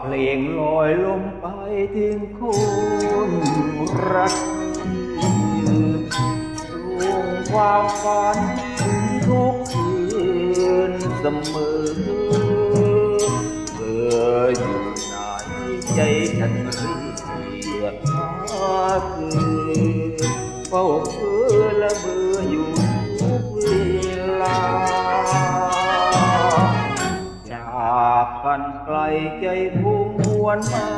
เพลงลอยลมไปถึงคนรักรวงความฝันถึงทุกคืนเสมอเธออยู่ไหนใจฉันเรียกหาคืนเฝ้า กันไกลใจพุ่งมวนมา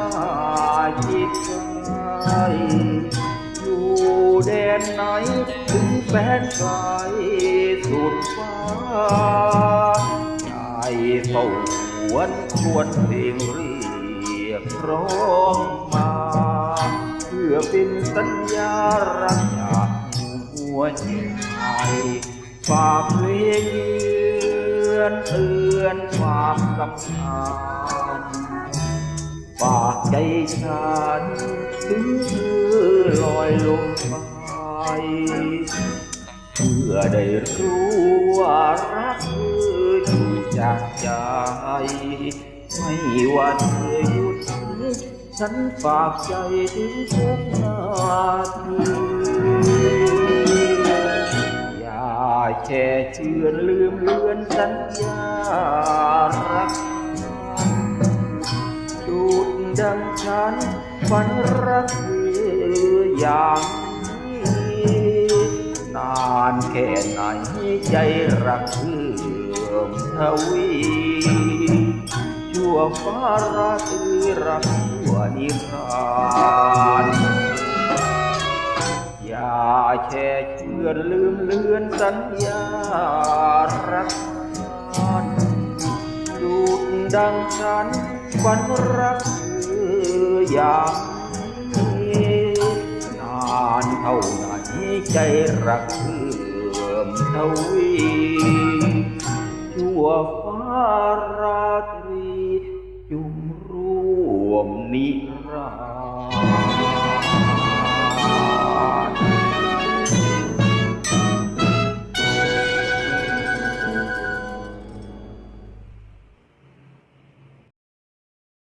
จิตใจอยู่แดนไหนถึงแฟนไกลสุดฟ้าใจเฝ้าหวนชวนเพลงเรียกร้องมา เพื่อเป็นสัญญารักจากหัวใจฝากเพลง อนเตือนความสำคัญฝากใจฉันถึงเธอลอยลงไปเพื่อได้รู้ว่ารักเธออยู่จากใจไม่ว่าเธอหยุดฉันฝากใจถึงทุกนาทีอย่าแช่เชื่อ เลือนสัญญารักดูดดังฉันฝันรักเธออย่างนี้นานแค่ไหนใจรักเธอทวีชั่วฟ้าราตรีรักชั่วนิรันดร์ เชื่อนลืมเลือนสัญญารักมันดูดดังฉันฝันรักเธออย่างนี้นานเท่าไหนใจรักเธอทวีชั่วฟ้าราตรีจุมร่วมนิรันดร์